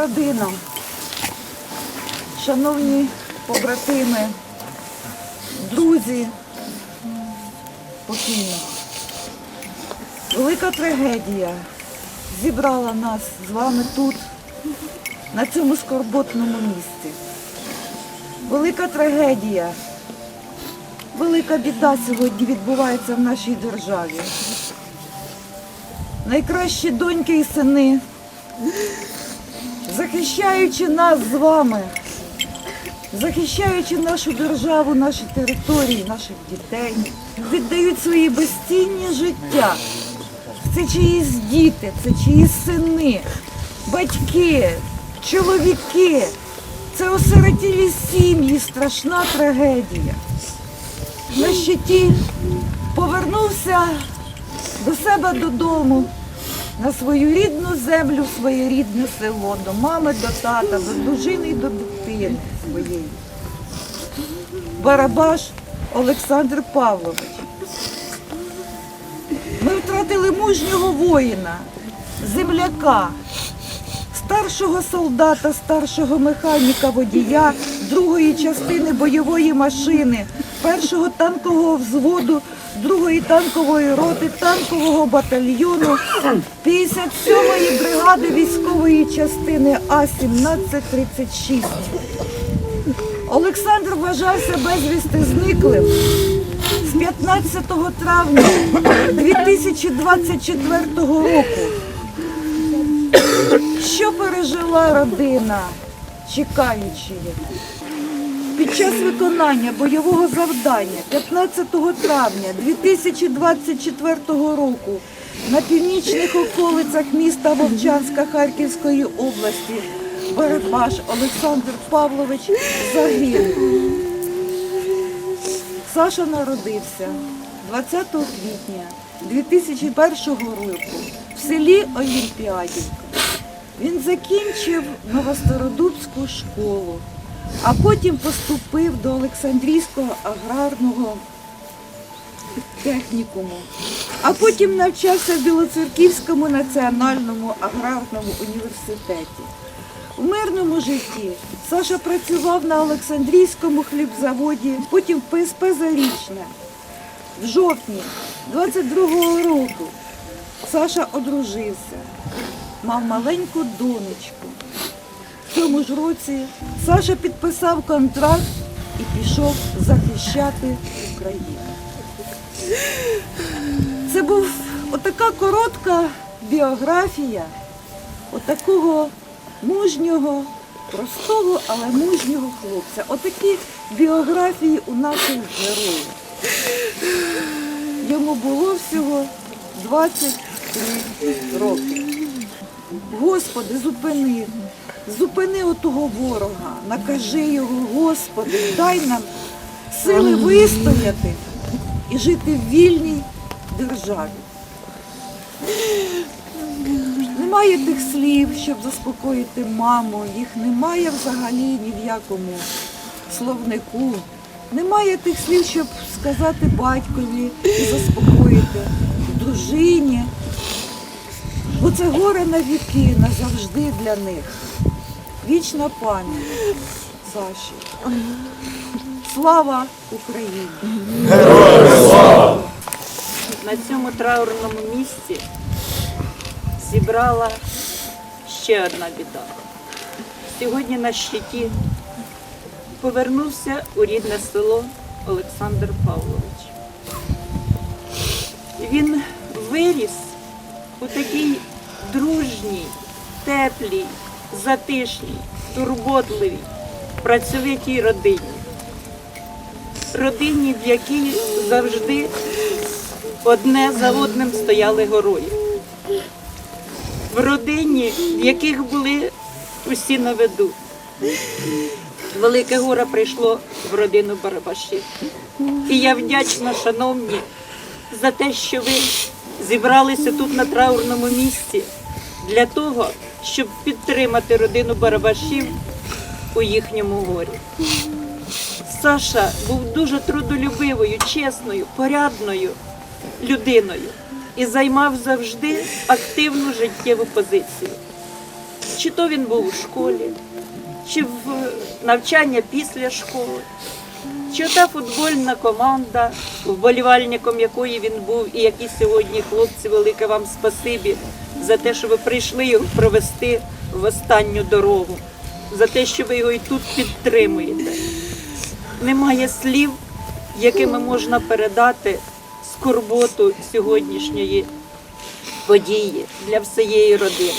родина, шановні побратими, друзі покійного. Велика трагедія зібрала нас з вами тут, на цьому скорботному місці. Велика трагедія, велика біда сьогодні відбувається в нашій державі. Найкращі доньки і сини, захищаючи нас з вами, захищаючи нашу державу, наші території, наших дітей, віддають свої безцінні життя. Це чиїсь діти, це чиїсь сини, батьки, чоловіки. Це осиротілі сім'ї, страшна трагедія. На щиті повернувся до себе додому, на свою рідну землю, своє рідне село, до мами, до тата, до дружини і до дитини своєї. Барабаш Олександр Павлович. Ми втратили мужнього воїна, земляка, старшого солдата, старшого механіка водія другої частини бойової машини, першого танкового взводу, другої танкової роти, танкового батальйону, 57-ї бригади військової частини А-1736. Олександр вважався безвісти зниклим з 15 травня 2024 року. Що пережила родина, чекаючи? Під час виконання бойового завдання 15 травня 2024 року на північних околицях міста Вовчанська Харківської області Барабаш Олександр Павлович загинув. Саша народився 20 квітня 2001 року в селі Олімпіадівка. Він закінчив Новостородубську школу, потім поступив до Олександрійського аграрного технікуму, а потім навчався в Білоцерківському національному аграрному університеті. У мирному житті Саша працював на Олександрійському хлібзаводі, потім в ПСП Зарічне. В жовтні 22-го року Саша одружився, мав маленьку донечку. В цьому ж році Саша підписав контракт і пішов захищати Україну. Це був отака коротка біографія отакого мужнього, простого, але мужнього хлопця. Отакі біографії у наших героїв. Йому було всього 23 роки. Господи, зупини, зупини отого ворога, накажи його, Господи, дай нам сили вистояти і жити в вільній державі. Немає тих слів, щоб заспокоїти маму, їх немає взагалі ні в якому словнику. Немає тих слів, щоб сказати батькові і заспокоїти дружині. Бо це горе на віки, назавжди для них. Вічна пам'ять Саші. Слава Україні! на цьому траурному місці зібрала ще одна біда. Сьогодні на щиті повернувся у рідне село Олександр Павлович. Він виріс у такій дружній, теплій, затишній, турботливій, працьовитій родині. Родині, в якій завжди одне за одним стояли герої. В родині, в яких були усі на виду. Велике горе прийшло в родину Барабашів. І я вдячна, шановні, за те, що ви зібралися тут на траурному місці для того, щоб підтримати родину Барабашів у їхньому горі. Саша був дуже трудолюбивою, чесною, порядною людиною і займав завжди активну життєву позицію. Чи то він був у школі, чи в навчання після школи, чи та футбольна команда, вболівальником якої він був, і які сьогодні хлопці, велике вам спасибі за те, що ви прийшли його провести в останню дорогу, за те, що ви його і тут підтримуєте. Немає слів, якими можна передати скорботу сьогоднішньої події для всієї родини.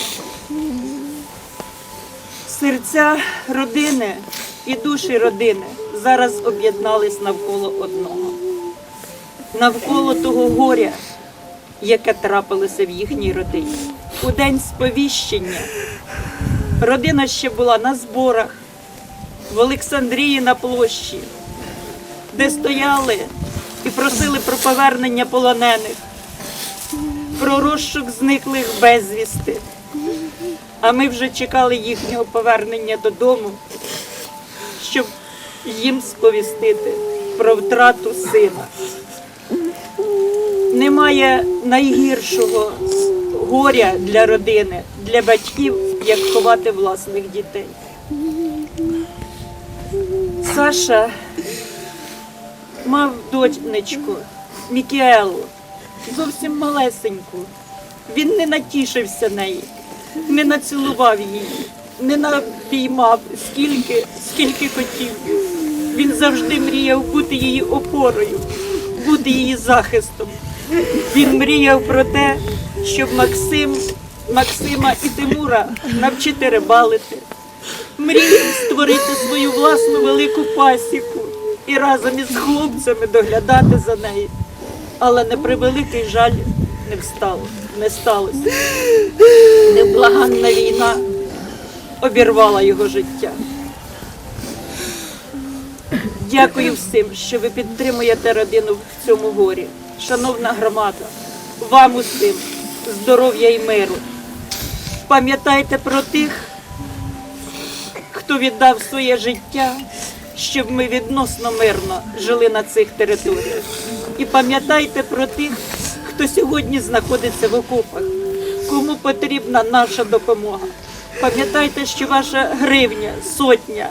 Серця родини і душі родини зараз об'єднались навколо одного, навколо того горя, яке трапилося в їхній родині. У день сповіщення родина ще була на зборах в Олександрії на площі, де стояли і просили про повернення полонених, про розшук зниклих безвісти. А ми вже чекали їхнього повернення додому, щоб їм сповістити про втрату сина. Немає найгіршого горя для родини, для батьків, як ховати власних дітей. Саша мав дочничку Мікіелу, зовсім малесеньку. Він не натішився неї, не націлував її, не напіймав скільки, скільки хотів. Він завжди мріяв бути її опорою, бути її захистом. Він мріяв про те, щоб Максим, Максима і Тимура навчити рибалити, мріяв створити свою власну велику пасіку і разом із хлопцями доглядати за нею. Але на превеликий жаль не встало, не сталося. Невблаганна війна обірвала його життя. Дякую всім, що ви підтримуєте родину в цьому горі. Шановна громада, вам усім здоров'я і миру. Пам'ятайте про тих, хто віддав своє життя, щоб ми відносно мирно жили на цих територіях. І пам'ятайте про тих, хто сьогодні знаходиться в окопах, кому потрібна наша допомога. Пам'ятайте, що ваша гривня, сотня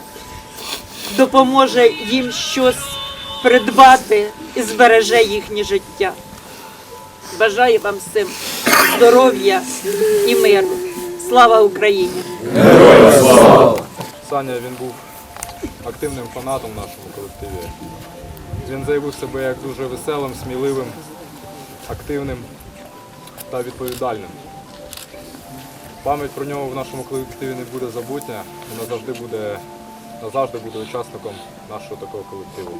допоможе їм щось придбати і збереже їхнє життя. Бажаю вам всім здоров'я і миру. Слава Україні! Саня він був активним фанатом в нашому колективі. Він заявив себе як дуже веселим, сміливим, активним та відповідальним. Пам'ять про нього в нашому колективі не буде забутня і назавжди буде, назавжди буде учасником нашого такого колективу.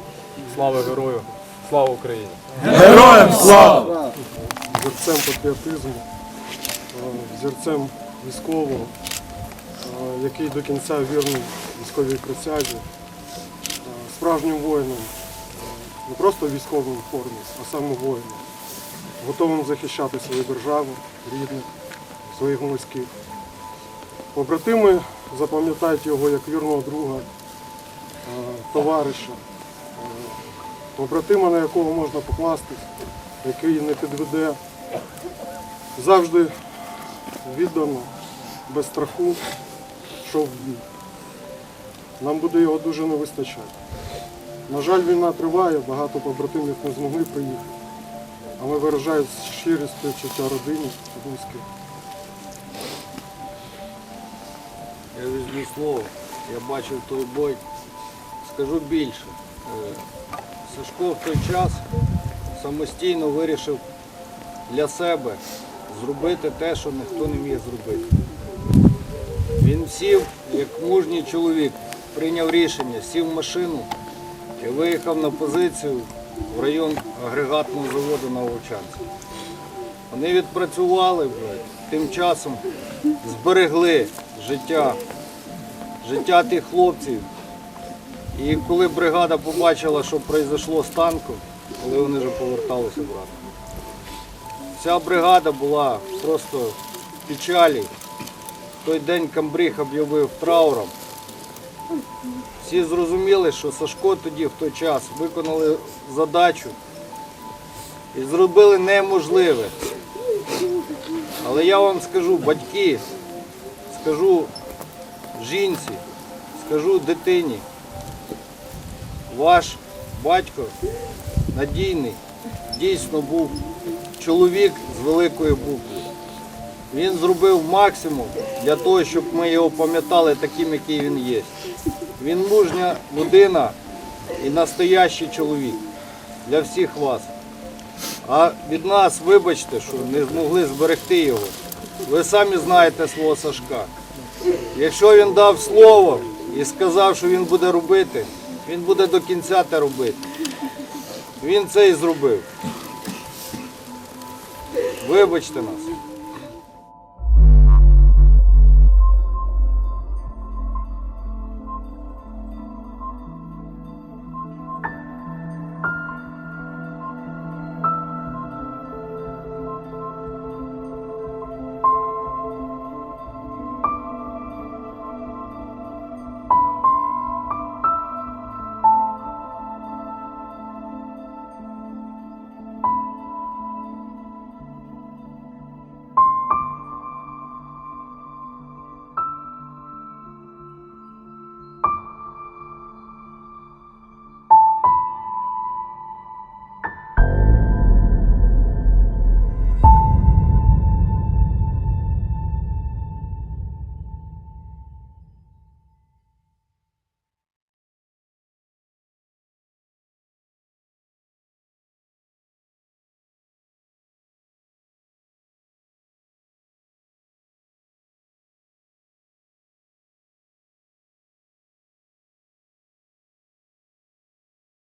Слава герою! Слава Україні! Героям слава! взірцем патріотизму, е, взірцем військового, е, який до кінця вірний військовій присязі, е, справжнім воїном, не просто в формі, а саме воїном, готовим захищати свою державу, рідних, своїх близьких. Побратими запам'ятають його як вірного друга, е, товариша, е, побратима, на якого можна покластись, який не підведе, завжди віддано, без страху, йшов в бій. Нам буде його дуже не вистачати. На жаль, війна триває, багато побратимів не змогли приїхати. Але виражають щирі співчуття родині, близьких. Я візьму слово. Я бачив той бой. Скажу більше. Е, Сашко в той час самостійно вирішив для себе зробити те, що ніхто не міг зробити. Він сів, як мужній чоловік, прийняв рішення, сів в машину і виїхав на позицію в район агрегатного заводу на Вовчанці. Вони відпрацювали, тим часом зберегли життя, життя тих хлопців. І коли бригада побачила, що произошло з танком, коли вони вже поверталися обратно. Вся бригада була просто в печалі. В той день Камбриг об'явив трауром. Всі зрозуміли, що Сашко тоді в той час виконали задачу і зробили неможливе. Але я вам скажу, батьки, скажу жінці, скажу дитині, ваш батько надійний, дійсно був чоловік з великої букви. Він зробив максимум для того, щоб ми його пам'ятали таким, який він є. Він мужня людина і настоящий чоловік для всіх вас. А від нас, вибачте, що не змогли зберегти його. Ви самі знаєте свого Сашка. Якщо він дав слово і сказав, що він буде робити, він буде до кінця те робити. Він це і зробив. Вибачте нас.